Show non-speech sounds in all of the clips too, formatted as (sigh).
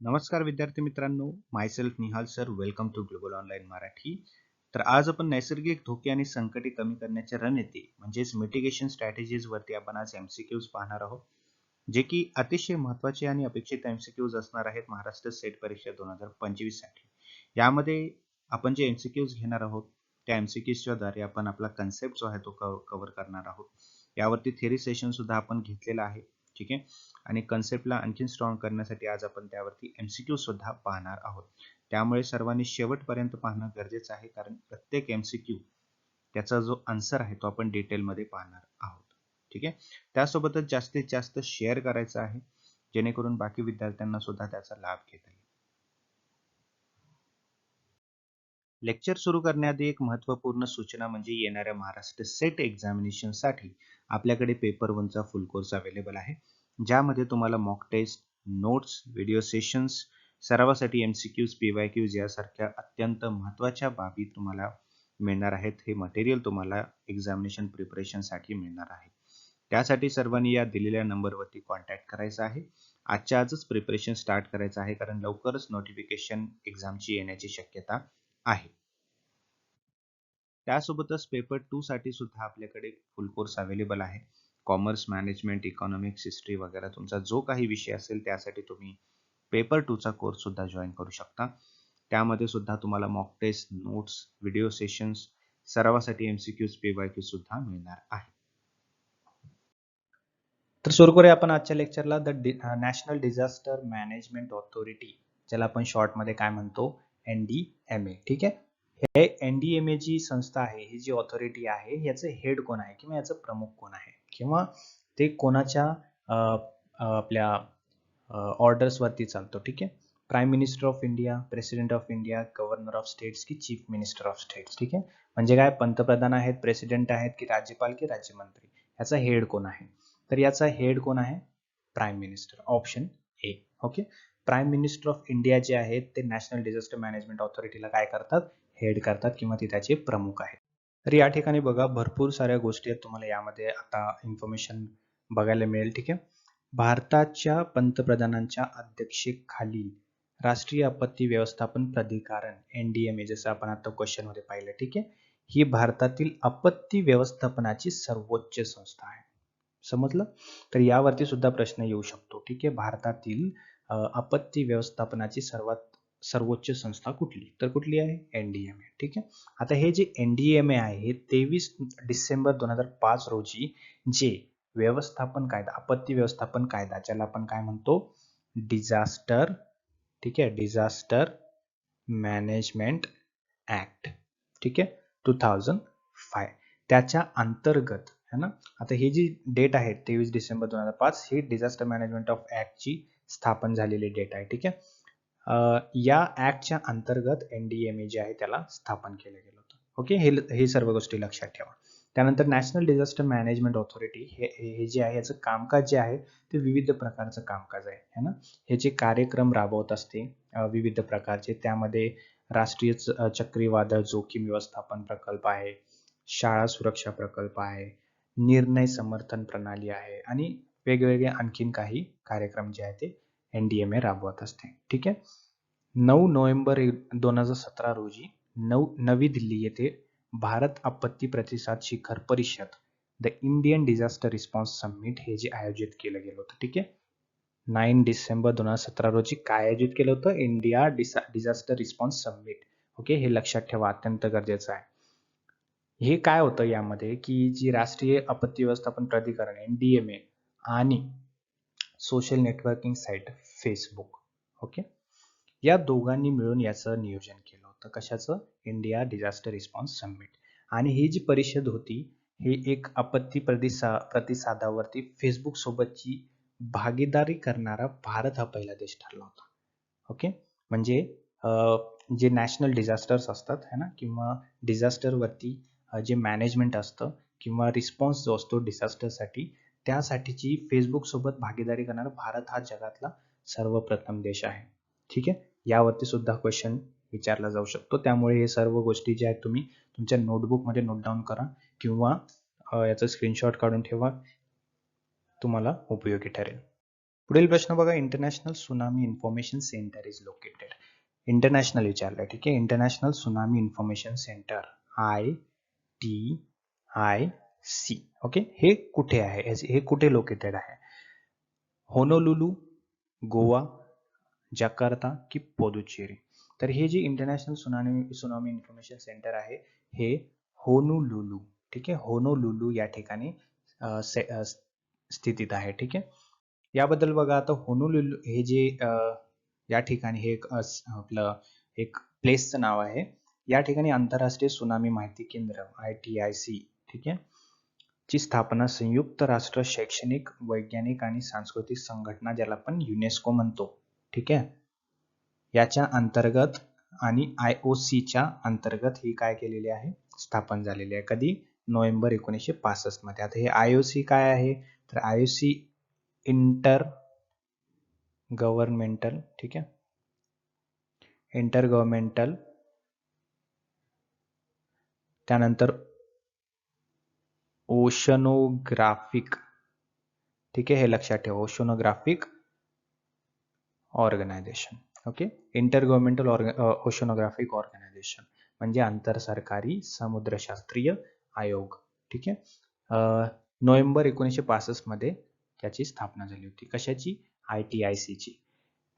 नमस्कार विद्यार्थी मित्रांनो myself Nihal sir welcome to global online Marathi. तर आज आपण नैसर्गिक धोके आणि संकटे कमी करण्याचे रणनीती म्हणजेच मिटिगेशन स्ट्रॅटेजीज वरती आपण आज एमसीक्यूज पाहणार आहोत जे की अतिशय महत्त्वाचे आणि अपेक्षित एमसीक्यूज असणार आहेत महाराष्ट्र सेट परीक्षा दोन हजार पंचवीससाठी यामध्ये आपण जे एमसीक्यूज घेणार आहोत त्या एमसीक्यूजच्या द्वारे आपण आपला कन्सेप्ट जो आहे तो कव्हर करणार आहोत. यावरती थेरी सेशन सुद्धा आपण घेतलेला आहे. ठीक आहे? आणि कन्सेप्टला आणखीन स्ट्रॉंग करण्यासाठी आज आपण त्यावरती एमसीक्यू सुद्धा पाहणार आहोत. त्यामुळे सर्वांनी शेवटपर्यंत पाहणं गरजेचं आहे कारण प्रत्येक एमसीक्यू त्याचा जो आन्सर आहे तो आपण डिटेलमध्ये पाहणार आहोत. ठीक आहे? त्यासोबतच जास्तीत जास्त शेअर करायचं आहे जेणेकरून बाकी विद्यार्थ्यांना सुद्धा त्याचा लाभ घेता येईल. लेक्चर सुरू करण्याआधी एक महत्त्वपूर्ण सूचना म्हणजे येणाऱ्या महाराष्ट्र सेट एक्झामिनेशनसाठी आपल्याकडे पेपर वनचा फुल कोर्स अवेलेबल आहे. ज्यामध्ये तुम्हाला mock test notes video sessions सरावासाठी M C Qs P Y Qs यासारख्या अत्यंत महत्त्वाच्या बाबी तुम्हाला मिळणार आहेत. हे मटेरियल तुम्हाला एक्झामिनेशन प्रिपरेशनसाठी मिळणार आहे. त्यासाठी सर्वांनी या दिलेल्या नंबरवरती कॉन्टॅक्ट करायचा आहे. आजच्या आजच प्रिपरेशन स्टार्ट करायचं आहे कारण लवकरच नोटिफिकेशन एक्झामची येण्याची शक्यता आहे. त्यासोबतच पेपर टू साठी सुद्धा आपल्याकडे फुल कोर्स अवेलेबल आहे. कॉमर्स मॅनेजमेंट इकॉनॉमिक्स हिस्ट्री वगैरे तुमचा जो काही विषय असेल त्यासाठी तुम्ही पेपर टूचा कोर्स सुद्धा जॉईन करू शकता. त्यामध्ये सुद्धा तुम्हाला mock test notes video sessions सरावासाठी एमसीक्यूज पी वाय क्यू सुद्धा मिळणार आहे. तर सुरू करूया आपण आजच्या लेक्चरला the national disaster management authority ज्याला आपण शॉर्टमध्ये काय म्हणतो? एन डी एम ए ठीक आहे? हे एन डी एम ए जी संस्था आहे ही जी ऑथॉरिटी आहे याचं हेड कोण आहे किंवा याचं प्रमुख कोण आहे? किंवा ते कोणाच्या आपल्या ऑर्डर्सवरती चालतो ठीक आहे? Prime minister of India president of India governor of states की चीफ मिनिस्टर ऑफ स्टेट्स ठीक आहे? म्हणजे काय? पंतप्रधान आहेत प्रेसिडेंट आहेत की राज्यपाल की राज्यमंत्री? याचा हेड कोण आहे? तर याचा हेड कोण आहे? Prime minister option A okay prime minister of India जे आहेत ते नॅशनल डिझास्टर मॅनेजमेंट ऑथॉरिटीला काय करतात? हेड करतात किंवा ते त्याचे प्रमुख आहेत. तर या ठिकाणी बघा भरपूर साऱ्या गोष्टी आहेत तुम्हाला यामध्ये. आता इन्फॉर्मेशन बघायला मिळेल ठीक आहे? भारताच्या पंतप्रधानांच्या अध्यक्षेखाली राष्ट्रीय आपत्ती व्यवस्थापन प्राधिकरण एन डी एम जसं आपण आता क्वेश्चनमध्ये पाहिलं ठीक आहे? ही भारतातील आपत्ती व्यवस्थापनाची सर्वोच्च संस्था आहे. समजलं? तर यावरती सुद्धा प्रश्न येऊ शकतो ठीक आहे? भारतातील आपत्ती व्यवस्थापनाची सर्वात सर्वोच्च संस्था कुठली? तर कुठली आहे? एन डी एम ए ठीक आहे? आता हे जे एनडीएमए आहे तेवीस डिसेंबर दोन हजार पाच रोजी जे व्यवस्थापन कायदा आपत्ती व्यवस्थापन कायदा ज्याला आपण काय म्हणतो? डिझास्टर ठीक आहे? डिझास्टर मॅनेजमेंट ऍक्ट ठीक आहे? टू थाउजंड फाय त्याच्या अंतर्गत है ना? आता ही जी डेट आहे तेवीस डिसेंबर दोन हजार पाच ही डिझास्टर मॅनेजमेंट ऑफ ऍक्टची स्थापन झालेली डेट आहे. ठीक आहे? या ऍक्टच्या अंतर्गत एन डी एम ए जे आहे त्याला स्थापन केलं गेलं होतं. ओके हे हे सर्व गोष्टी लक्षात ठेवा. त्यानंतर नॅशनल डिझास्टर मॅनेजमेंट ऑथॉरिटी हे हे जे आहे याचं कामकाज जे आहे ते विविध प्रकारचं कामकाज आहे. है ना? हे जे कार्यक्रम राबवत असते विविध प्रकारचे त्यामध्ये राष्ट्रीय चक्रीवादळ जोखीम व्यवस्थापन प्रकल्प आहे शाळा सुरक्षा प्रकल्प आहे निर्णय समर्थन प्रणाली आहे आणि वेगवेगळे आणखीन काही कार्यक्रम जे आहे ते एनडीएमए राबवत असते. ठीक आहे? नऊ नोव्हेंबर दोन हजार सतरा रोजी नऊ नवी दिल्ली येथे भारत आपत्ती प्रतिसाद शिखर परिषद the Indian disaster response summit हे जे आयोजित केलं गेलं होतं. ठीक आहे? नाईन डिसेंबर दोन हजार सतरा रोजी काय आयोजित केलं होतं? इंडिया डिसा डिझास्टर रिस्पॉन्स समिट ओके? हे लक्षात ठेवा अत्यंत गरजेचं आहे. हे काय होतं यामध्ये की जी राष्ट्रीय आपत्ती व्यवस्थापन प्राधिकरण एन डी एम ए आणि social networking site Facebook okay या दोघांनी मिळून याचं नियोजन केलं होतं. कशाचं? इंडिया डिझास्टर रिस्पॉन्स समिट आणि ही जी परिषद होती ही एक आपत्ती प्रतिसा प्रतिसादावरती फेसबुक सोबतची भागीदारी करणारा भारत हा पहिला देश ठरला होता. ओके म्हणजे जे नॅशनल डिझास्टर्स असतात है ना? किंवा डिझास्टरवरती जे मॅनेजमेंट असतं किंवा रिस्पॉन्स जो असतो डिझास्टरसाठी त्यासाठीची फेसबुकसोबत भागीदारी करणारा भारत हा जगातला सर्वप्रथम देश आहे. ठीक आहे? यावरती सुद्धा क्वेश्चन विचारला जाऊ शकतो. त्यामुळे हे सर्व गोष्टी ज्या आहेत तुम्ही तुमच्या नोटबुकमध्ये नोट डाऊन करा किंवा याचा स्क्रीनशॉट काढून ठेवा. तुम्हाला उपयोगी ठरेल. पुढील प्रश्न बघा. International tsunami information centre is located international विचारलं ठीक आहे? International tsunami information centre I T I C okay हे कुठे आहे? हे कुठे लोकेटेड आहे? होनोलुलू गोवा जकार्ता की पोदुचेरी तर हे जे international tsunami tsunami information centre आहे हे होनुलुलू ठीक आहे? होनोलुलू या ठिकाणी स्थितीत आहे ठीक आहे? याबद्दल बघा आता होनोलुलू हे जे या ठिकाणी हे एक आपलं एक प्लेसचं नाव आहे. या ठिकाणी आंतरराष्ट्रीय सुनामी माहिती केंद्र आय टी आय सी ठीक आहे? ची स्थापना संयुक्त राष्ट्र शैक्षणिक वैज्ञानिक आणि सांस्कृतिक संघटना ज्याला आपण युनेस्को म्हणतो. ठीक आहे? याच्या अंतर्गत आणि आय ओ सीच्या अंतर्गत ही काय केलेली आहे? स्थापन झालेली आहे. कधी? नोव्हेंबर एकोणीसशे पासष्टमध्ये. आता हे आय ओ सी काय आहे? तर I O C intergovernmental. ठीक आहे? Intergovernmental. त्यानंतर ओशनोग्राफिक ठीक आहे हे लक्षात ठेवा oceanographic organisation okay? Intergovernmental oceanographic organisation म्हणजे आंतर सरकारी समुद्रशास्त्रीय आयोग ठीक आहे नोव्हेंबर एकोणीसशे पासष्टमध्ये त्याची स्थापना झाली होती. कशाची? आय टी आय सी ची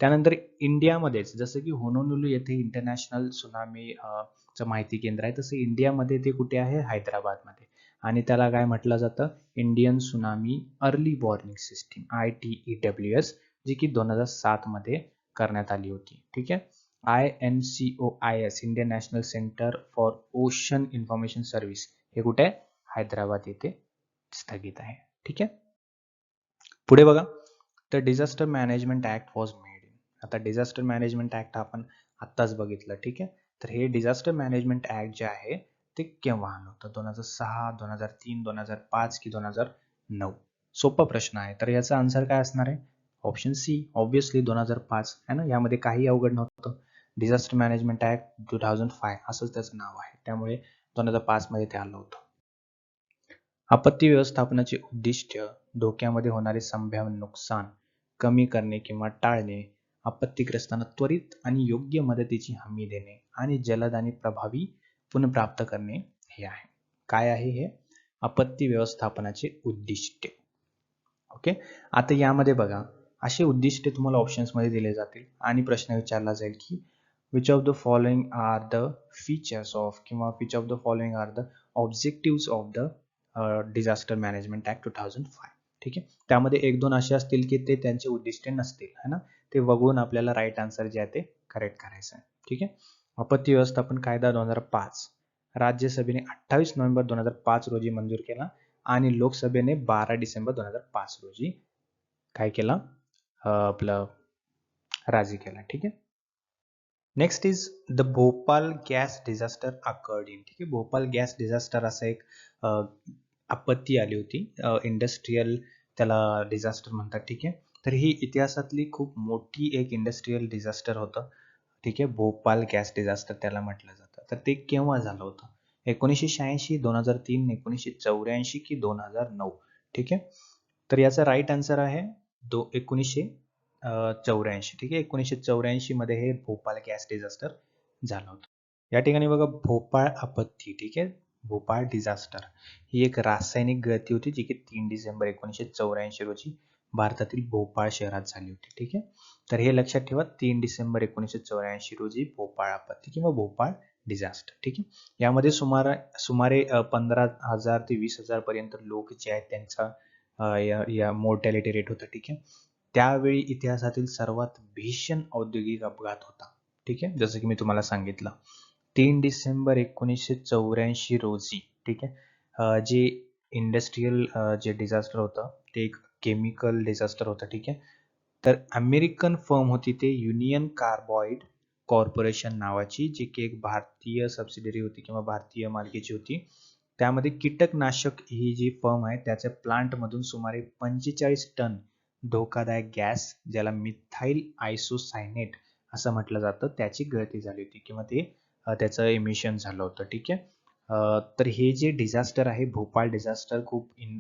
त्यानंतर इंडियामध्येच जसं की होनोलुलू येथे इंटरनॅशनल सुनामी च चं माहिती केंद्र आहे तसं इंडियामध्ये ते कुठे आहे? हैदराबादमध्ये. आणि त्याला काय म्हटलं जातं? Indian tsunami early warning system I T E W S जी की दोन हजार सात मध्ये करण्यात आली होती. ठीक आहे? I N C O I S Indian national centre for ocean information service हे कुठे? आहे हैदराबाद येथे स्थगित आहे. ठीक आहे? पुढे बघा. The disaster management act was made in आता डिझास्टर मॅनेजमेंट ऍक्ट आपण आत्ताच बघितलं. ठीक आहे? तर हे डिझास्टर मॅनेजमेंट ऍक्ट जे आहे ते केव्हा आलं होतं. दोन हजार सहा दोन हजार तीन दोन हजार पाच की दोन हजार नऊ. सोपा प्रश्न आहे. तर याचा आन्सर काय असणार आहे? ऑप्शन सी ऑब्विसली दोन हजार पाच आहे ना? यामध्ये काही अवघड नव्हतं. Disaster management act two thousand five असंच त्याचं नाव आहे. त्यामुळे दोन हजार पाच मध्ये ते आलं होतं. आपत्ती व्यवस्थापनाचे उद्दिष्ट धोक्यामध्ये होणारे संभाव्य नुकसान कमी करणे किंवा टाळणे आपत्तीग्रस्तांना त्वरित आणि योग्य मदतीची हमी देणे आणि जलद आणि प्रभावी पुनर्प्राप्त करणे हे आहे. काय आहे हे? आपत्ती व्यवस्थापनाचे उद्दिष्टे. ओके आता यामध्ये बघा असे उद्दिष्टे तुम्हाला ऑप्शन्समध्ये दिले जातील आणि प्रश्न विचारला जाईल की which of the following are the features of किंवा which of the following are the objectives of the disaster management act two thousand five ठीक आहे? त्यामध्ये एक दोन असे असतील की ते त्यांचे उद्दिष्टे नसतील है ना? ते बघून आपल्याला राईट आन्सर जे आहे ते करेक्ट करायचं आहे. ठीक आहे? आपत्ती व्यवस्थापन कायदा दोन हजार पाच. राज्यसभेने अठ्ठावीस नोव्हेंबर दोन हजार पाच रोजी मंजूर केला आणि लोकसभेने बारा डिसेंबर दोन हजार पाच रोजी काय केला? आपलं राजी केला. ठीक आहे? Next is the Bhopal gas disaster occurred in ठीक आहे? भोपाल गॅस डिझास्टर असं एक आपत्ती आली होती. इंडस्ट्रीयल त्याला डिझास्टर म्हणतात. ठीक आहे? तर ही इतिहासातली खूप मोठी एक इंडस्ट्रीयल डिझास्टर होतं. ठीक आहे भोपाल गॅस डिझास्टर त्याला म्हटलं जातं. तर ते केव्हा झालं होतं? एकोणीसशे शहाऐंशी दोन हजार तीन एकोणीसशे चौऱ्याऐंशी की दोन हजार नऊ? ठीक आहे? तर याचा राईट आन्सर आहे दो एकोणीसशे चौऱ्याऐंशी. ठीक आहे? एकोणीसशे चौऱ्याऐंशी मध्ये हे भोपाल गॅस डिझास्टर झालं होतं. या ठिकाणी बघा भोपाळ आपत्ती. ठीक आहे? भोपाळ डिझास्टर ही एक रासायनिक गळती होती जी की तीन डिसेंबर एकोणीसशे चौऱ्याऐंशी रोजी भारतातील भोपाळ शहरात झाली होती. ठीक आहे? तर हे लक्षात ठेवा तीन डिसेंबर एकोणीसशे चौऱ्याऐंशी रोजी भोपाळ आपत्ती किंवा भोपाळ डिझास्टर ठीक आहे? यामध्ये सुमारे सुमारे पंधरा हजार ते वीस हजार पर्यंत लोक जे आहेत त्यांचा या- या मोर्टॅलिटी रेट होता ठीक आहे? त्यावेळी इतिहासातील सर्वात भीषण औद्योगिक अपघात होता ठीक आहे? जसं की मी तुम्हाला सांगितलं. तीन डिसेंबर एकोणीसशे चौऱ्याऐंशी रोजी ठीक आहे? जे इंडस्ट्रीयल जे डिझास्टर होतं ते एक केमिकल डिझास्टर होतं ठीक आहे? तर अमेरिकन फर्म होती ते युनियन कार्बॉइड कॉर्पोरेशन नावाची जी की एक भारतीय सबसिडरी होती किंवा भारतीय मालकीची होती. त्यामध्ये कीटकनाशक ही जी फर्म आहे त्याच्या प्लांट मधून सुमारे पंचेचाळीस टन धोकादायक गॅस ज्याला मिथाईल आयसोसायनेट असं म्हटलं जातं त्याची गळती झाली होती किंवा ते त्याचं इमिशन झालं होतं. ठीक आहे? तर हे जे डिझास्टर आहे भोपाळ डिझास्टर खूप इन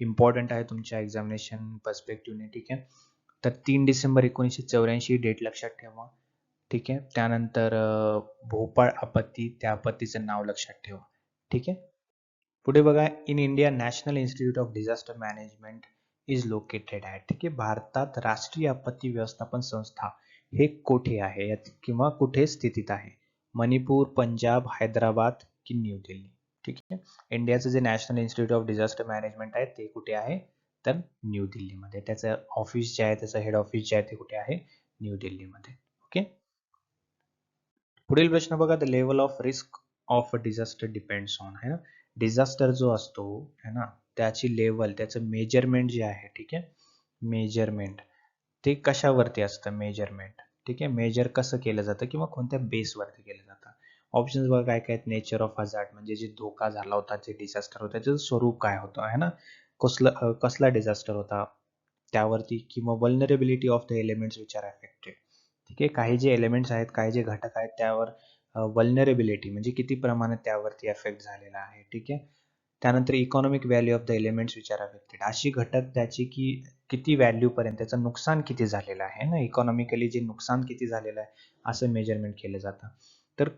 इम्पॉर्टंट आहे तुमच्या एक्झामिनेशन पर्स्पेक्टिव्हने ठीक आहे? तर तीन डिसेंबर एकोणीसशे चौऱ्याऐंशी डेट लक्षात ठेवा. ठीक आहे? त्यानंतर भोपाळ आपत्ती त्या आपत्तीचं नाव लक्षात ठेवा. ठीक आहे? पुढे बघा in India national institute of disaster management is located आहे ठीक आहे? भारतात राष्ट्रीय आपत्ती व्यवस्थापन संस्था हे कोठे आहे? किंवा कुठे स्थितीत आहे? मणिपूर पंजाब हैदराबाद की न्यू दिल्ली? ठीक आहे? इंडियाचं जे national institute of disaster management आहे ते कुठे आहे? तर न्यू दिल्लीमध्ये. त्याचं ऑफिस जे आहे त्याचं हेड ऑफिस जे आहे ते कुठे आहे? न्यू दिल्लीमध्ये. ओके पुढील प्रश्न बघा. The level of risk of disaster depends on है ना? डिझास्टर जो असतो है ना? त्याची लेवल त्याचं मेजरमेंट जे आहे ठीक आहे? मेजरमेंट ते कशावरती असतं मेजरमेंट ठीक आहे? मेजर कसं केलं जातं किंवा कोणत्या बेसवरती केलं जातं? ऑप्शन्स बघा काय काय नेचर ऑफ हजार्ड म्हणजे जे धोका झाला होता जे डिझास्टर होता त्याचं स्वरूप काय होतं है ना? कसलं कसला डिझास्टर होता? त्यावरती किंवा vulnerability of the elements which are affected ठीक आहे? काही जे एलिमेंट्स आहेत काही जे घटक आहेत त्यावर वल्नरेबिलिटी म्हणजे किती प्रमाणात त्यावरती अफेक्ट झालेला आहे? ठीक आहे? त्यानंतर economic value of the elements which are affected अशी घटक त्याची की किती व्हॅल्यूपर्यंत त्याचं नुकसान किती झालेलं आहे ना? इकॉनॉमिकली जे नुकसान किती झालेलं आहे असं मेजरमेंट केलं जातं. तर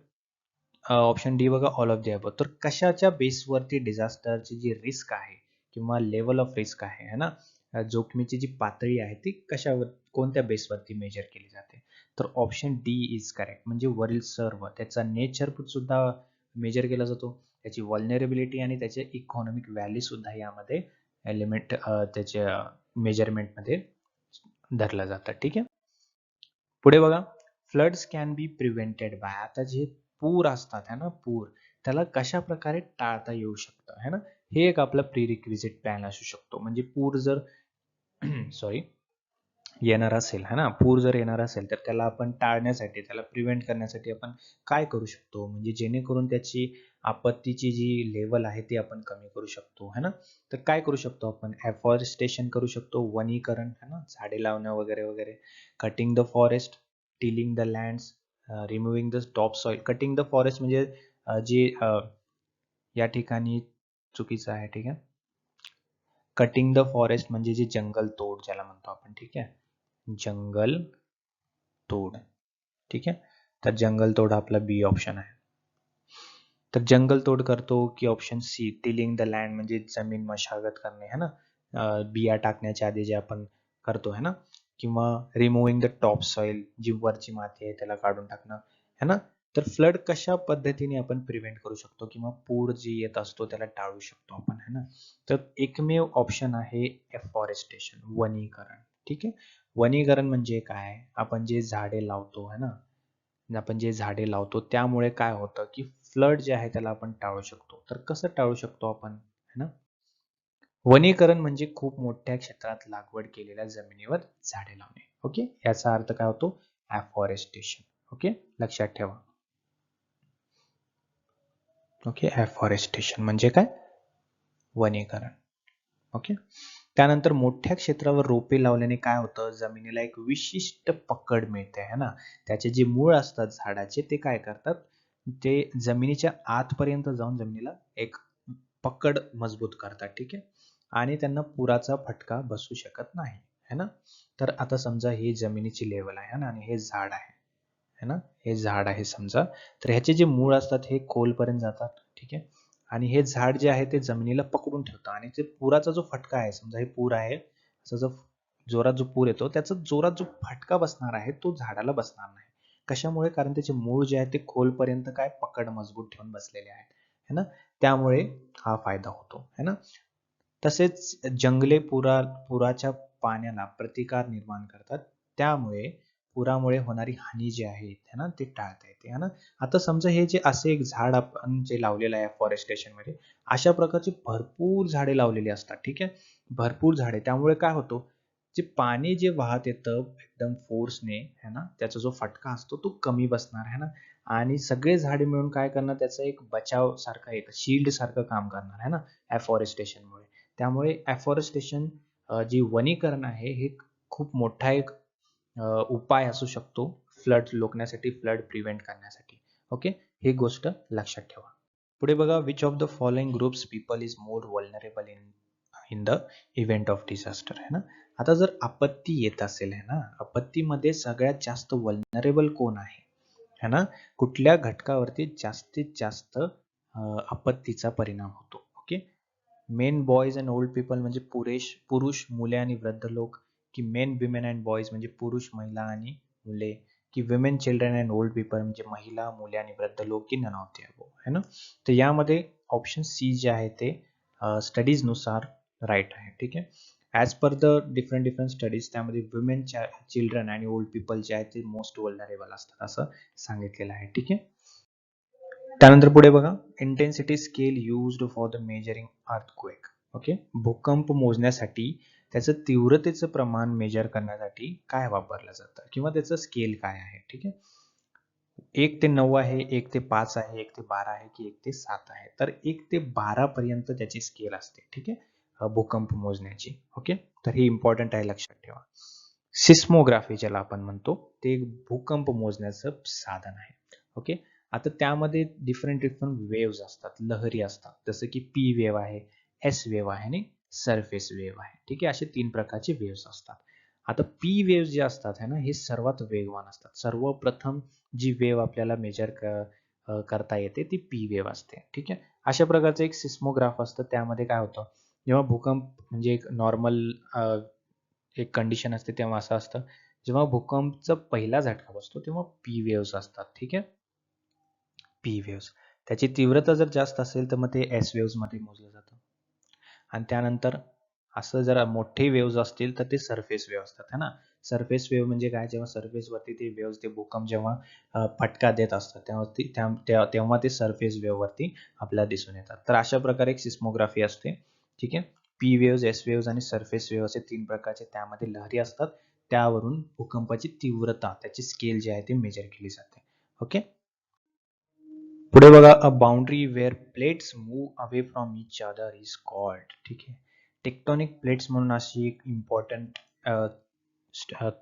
ऑप्शन डी बघा ऑल ऑफ द अबो तर कशाच्या बेसवरती डिझास्टरची जी रिस्क आहे किंवा लेवल ऑफ रिस्क आहे है ना? जोखमीची जी पातळी आहे ती कशावर कोणत्या बेसवरती मेजर केली जाते? तर ऑप्शन डी इज करेक्ट म्हणजे वरील सर्व त्याचा नेचर सुद्धा मेजर केला जातो. त्याची वल्नरेबिलिटी आणि त्याचे इकॉनॉमिक व्हॅल्यू सुद्धा यामध्ये एलिमेंट त्याच्या मेजरमेंटमध्ये धरलं जातं ठीक आहे? पुढे बघा. Floods can be prevented by आता जे पूर असतात है ना? पूर त्याला कशा प्रकारे टाळता येऊ शकतं है ना? हे एक आपलं प्री रिक्विजिट प्लॅन असू शकतो. म्हणजे पूर जर (clears throat) सॉरी येणार असेल है ना? पूर जर येणार असेल तर त्याला आपण टाळण्यासाठी त्याला प्रिव्हेंट करण्यासाठी आपण काय करू शकतो? म्हणजे जेणेकरून त्याची आपत्तीची जी लेवल आहे ती आपण कमी करू शकतो है ना? तर काय करू शकतो आपण? एफॉरेस्टेशन करू शकतो वनीकरण है ना? झाडे लावणं वगैरे वगैरे. Cutting the forest tilling the lands removing the top soil cutting the forest म्हणजे जे या ठिकाणी चुकीचं आहे ठीक आहे? कटिंग द फॉरेस्ट म्हणजे जे जंगल तोड ज्याला म्हणतो आपण ठीक आहे? जंगल तोड ठीक आहे? तर जंगल तोड आपला बी ऑप्शन आहे. तर जंगल तोड करतो की option C tilling the land म्हणजे जमीन मशागत करणे है ना? बिया टाकण्याच्या आधी जे आपण करतो है ना? किंवा रिमूविंग द टॉप सॉइल जी वरची माती आहे त्याला काढून टाकणं है ना? तर फ्लड कशा पद्धतीने आपण प्रिव्हेंट करू शकतो किंवा पूर जे येत असतो त्याला टाळू शकतो आपण है ना? तर एकमेव ऑप्शन आहे एफॉरेस्टेशन वनीकरण. ठीक आहे? वनीकरण म्हणजे काय? आपण जे झाडे लावतो है ना? आपण जे झाडे लावतो त्यामुळे काय होतं की फ्लड जे आहे त्याला आपण टाळू शकतो. तर कसं टाळू शकतो आपण है ना? वनीकरण म्हणजे खूप मोठ्या क्षेत्रात लागवड केलेल्या जमिनीवर झाडे लावणे. ओके? याचा अर्थ काय होतो? Afforestation okay? लक्षात ठेवा. ओके एफॉरेस्टेशन म्हणजे काय? वनीकरण. ओके त्यानंतर मोठ्या क्षेत्रावर रोपे लावल्याने काय होतं? जमिनीला एक विशिष्ट पकड मिळते है ना? त्याचे जे मूळ असतात झाडाचे ते काय करतात? ते जमिनीच्या आतपर्यंत जाऊन जमिनीला एक पकड मजबूत करतात ठीक आहे? आणि त्यांना पुराचा फटका बसू शकत नाही है ना? तर आता समजा ही जमिनीची लेवल आहे ना? आणि हे झाड आहे. है ना? हे झाड आहे समजा. तर ह्याचे जे मूळ असतात हे खोलपर्यंत जातात ठीक आहे? आणि हे झाड जे आहे ते जमिनीला पकडून ठेवतं. आणि ते पुराचा जो फटका आहे समजा हे पूर आहे असा जो जोरात जो पूर येतो त्याचा जोरात जो फटका बसणार आहे तो झाडाला बसणार नाही. कशामुळे? कारण त्याचे मूळ जे आहे ते खोलपर्यंत काय? पकड मजबूत ठेवून बसलेले आहेत है ना? त्यामुळे हा फायदा होतो है ना? तसेच जंगले पुरा पुराच्या पाण्याला प्रतिकार निर्माण करतात. त्यामुळे पुरामुळे होणारी हानी जी आहे है ना ते टाळता येते है ना? आता समजा हे जे असे एक झाड आपण जे लावलेलं आहे फॉरेस्टेशनमध्ये अशा प्रकारची भरपूर झाडे लावलेली असतात ठीक आहे? भरपूर झाडे. त्यामुळे काय होतो जे पाणी जे वाहत येतं एकदम फोर्सने है ना त्याचा जो फटका असतो तो कमी बसणार है ना? आणि सगळे झाडे मिळून काय करणार त्याचं एक बचाव सारखा एक शिल्ड सारखं काम करणार है ना ॲफॉरेस्टेशनमुळे त्यामुळे ॲफॉरेस्टेशन जे वनीकरण आहे हे खूप मोठा एक उपाय असू शकतो फ्लड रोखण्यासाठी फ्लड प्रिव्हेंट करण्यासाठी. ओके? ही गोष्ट लक्षात ठेवा. पुढे बघा which of the following groups people is more vulnerable in in the event of disaster है ना? आता जर आपत्ती येत असेल है ना? आपत्तीमध्ये सगळ्यात जास्त वल्नरेबल कोण आहे? है ना? कुठल्या घटकावरती जास्तीत जास्त आपत्तीचा परिणाम होतो? Okay? Men boys and old people म्हणजे पुरेश पुरुष मुले आणि वृद्ध लोक की मेन विमेन अँड बॉयज म्हणजे पुरुष महिला आणि मुले की women children and old people म्हणजे महिला मुले आणि वृद्ध लोक की नन ऑफ है ना? तर यामध्ये ऑप्शन सी जे आहे ते स्टडीजनुसार राईट आहे ठीक आहे? As per the different different studies त्यामध्ये वुमेन चिल्ड्रन आणि ओल्ड पीपल जे आहेत ते मोस्ट वल्नरेबल असतात असं सांगितलेलं आहे ठीक आहे? त्यानंतर पुढे बघा intensity scale used for the measuring earthquake okay भूकंप मोजण्यासाठी त्याचं तीव्रतेचं प्रमाण मेजर करण्यासाठी काय वापरलं जातं? किंवा त्याचं स्केल काय आहे? ठीक आहे? एक ते नऊ आहे एक ते पाच आहे एक ते बारा आहे की एक ते सात आहे? तर एक ते बारा पर्यंत त्याची स्केल असते. ठीक आहे? भूकंप मोजण्याची. ओके? तर हे इम्पॉर्टंट आहे लक्षात ठेवा. सिस्मोग्राफी ज्याला आपण म्हणतो ते एक भूकंप मोजण्याचं साधन आहे. ओके? आता त्यामध्ये डिफरंट डिफरंट वेव्ज असतात. लहरी असतात. जसं की पी वेव आहे एस वेव आहे आणि सरफेस वेव्ह आहे. ठीक आहे? असे तीन प्रकारचे वेव्स असतात. आता पी वेव्ह जे असतात है ना हे सर्वात वेगवान असतात. सर्वप्रथम जी वेव्ह आपल्याला मेजर करता येते ती पी वेव्ह असते. ठीक आहे? अशा प्रकारचं एक सिस्मोग्राफ असतं. त्यामध्ये काय होतं? जेव्हा भूकंप म्हणजे एक नॉर्मल एक कंडिशन असते तेव्हा असं असतं. जेव्हा भूकंपचा पहिला झटका बसतो तेव्हा पी वेव्स असतात. ठीक आहे? पी वेव्स त्याची तीव्रता जर जास्त असेल तर मग ते एस वेव्समध्ये मोजलं जातं. आणि त्यानंतर असं जर मोठे वेव्ज असतील तर ते सरफेस वेव्ह असतात है ना? सरफेस वेव्ह म्हणजे काय? जेव्हा सरफेसवरती ते वेव्ज ते भूकंप जेव्हा फटका देत असतात तेव्हा तेव्हा ते सरफेस वरती आपल्याला दिसून येतात. तर अशा प्रकारे एक सिस्मोग्राफी असते. ठीक आहे? पी वेव्ज एस वेव्ज आणि सरफेस वेव्ह असे तीन प्रकारचे त्यामध्ये लहरी असतात. त्यावरून भूकंपाची तीव्रता त्याची स्केल जी आहे ती मेजर केली जाते. ओके पुढे बघा a boundary where plates move away from each other is called ठीक आहे? टेक्टॉनिक प्लेट्स म्हणून अशी एक इम्पॉर्टंट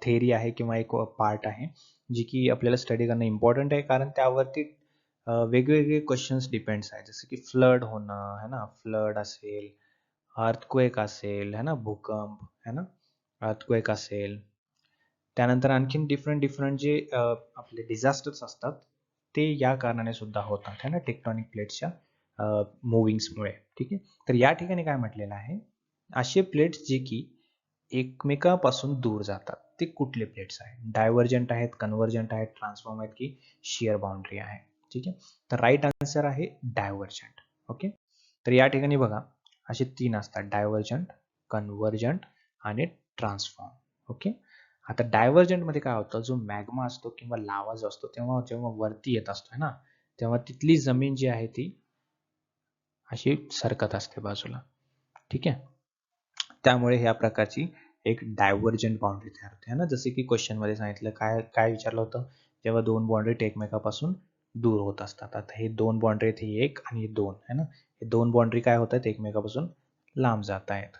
थेरी आहे किंवा एक पार्ट आहे जी की आपल्याला स्टडी करणं इम्पॉर्टंट आहे. कारण त्यावरती वेगवेगळे क्वेश्चन्स डिपेंड्स आहे जसं की फ्लड होणं है ना? फ्लड असेल अर्थक्वेक असेल है ना? भूकंप है ना? अर्थक्वेक असेल. त्यानंतर आणखीन डिफरंट डिफरंट जे आपले डिझास्टर्स असतात ते या कारणाने सुद्धा होतात है ना? टेक्टॉनिक प्लेट्सच्या मुव्हिंग्समुळे ठीक आहे? तर या ठिकाणी काय म्हटलेलं आहे? असे प्लेट्स जे की एकमेकापासून दूर जातात ते कुठले प्लेट्स आहेत? डायव्हर्जंट आहेत कन्व्हर्जंट आहेत ट्रान्सफॉर्म आहेत की शिअर बाउंड्री आहे ठीक आहे? तर राईट आन्सर आहे डायव्हर्जंट ओके तर या ठिकाणी बघा असे तीन असतात डायव्हर्जंट कन्व्हर्जंट आणि ट्रान्सफॉर्म ओके आता डायव्हर्जंटमध्ये काय होतं? जो मॅग्मा असतो किंवा लावा जो असतो तेव्हा जेव्हा वरती येत असतो ना? तेव्हा तिथली जमीन जी आहे ती अशी सरकत असते बाजूला. ठीक आहे? त्यामुळे ह्या प्रकारची एक डायव्हर्जंट बाउंड्री तयार होते ना? जसे की क्वेश्चनमध्ये सांगितलं काय काय विचारलं होतं? जेव्हा दोन बाउंड्री एकमेकापासून दूर होत असतात. आता हे दोन बाउंड्री आहेत ही एक आणि दोन है ना? हे दोन बाउंड्री काय होतात एकमेकापासून लांब जात आहेत.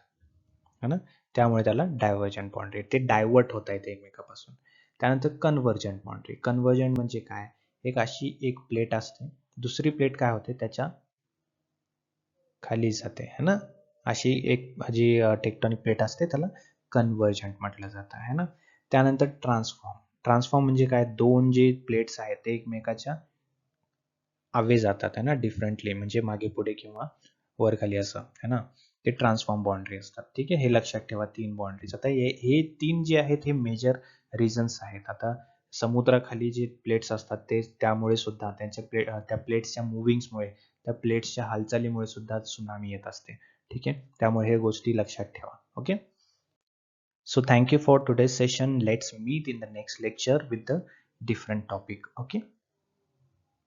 है ना? त्यामुळे त्याला डायव्हर्जंट बाउंड्री ते डायव्हर्ट होत आहेत एकमेकापासून. त्यानंतर कन्व्हर्जंट बाउंड्री कन्व्हर्जंट म्हणजे काय? एक अशी एक प्लेट असते. दुसरी प्लेट काय होते? त्याच्याखाली जाते है ना? अशी एक जी टेक्टॉनिक प्लेट असते त्याला कन्व्हर्जंट म्हटलं जातं है ना? त्यानंतर ट्रान्सफॉर्म ट्रान्सफॉर्म म्हणजे काय? दोन जे प्लेट्स आहेत ते एकमेकाच्या आवे जातात है ना? डिफरंटली म्हणजे मागे पुढे किंवा वर खाली असं है ना? ते ट्रान्सफॉर्म बाउंड्री असतात. ठीक आहे? हे लक्षात ठेवा तीन बाउंड्रीज आता हे हे तीन जे आहेत हे मेजर रिझन्स आहेत. आता समुद्राखाली जे प्लेट्स असतात ते त्यामुळे सुद्धा त्यांच्या प्लेट त्या प्लेट्सच्या मुव्हिंग्समुळे त्या प्लेट्सच्या हालचालीमुळे सुद्धा सुनामी येत असते. ठीक आहे? त्यामुळे हे गोष्टी लक्षात ठेवा. Okay so thank you for today session let's meet in the next lecture with the different topic okay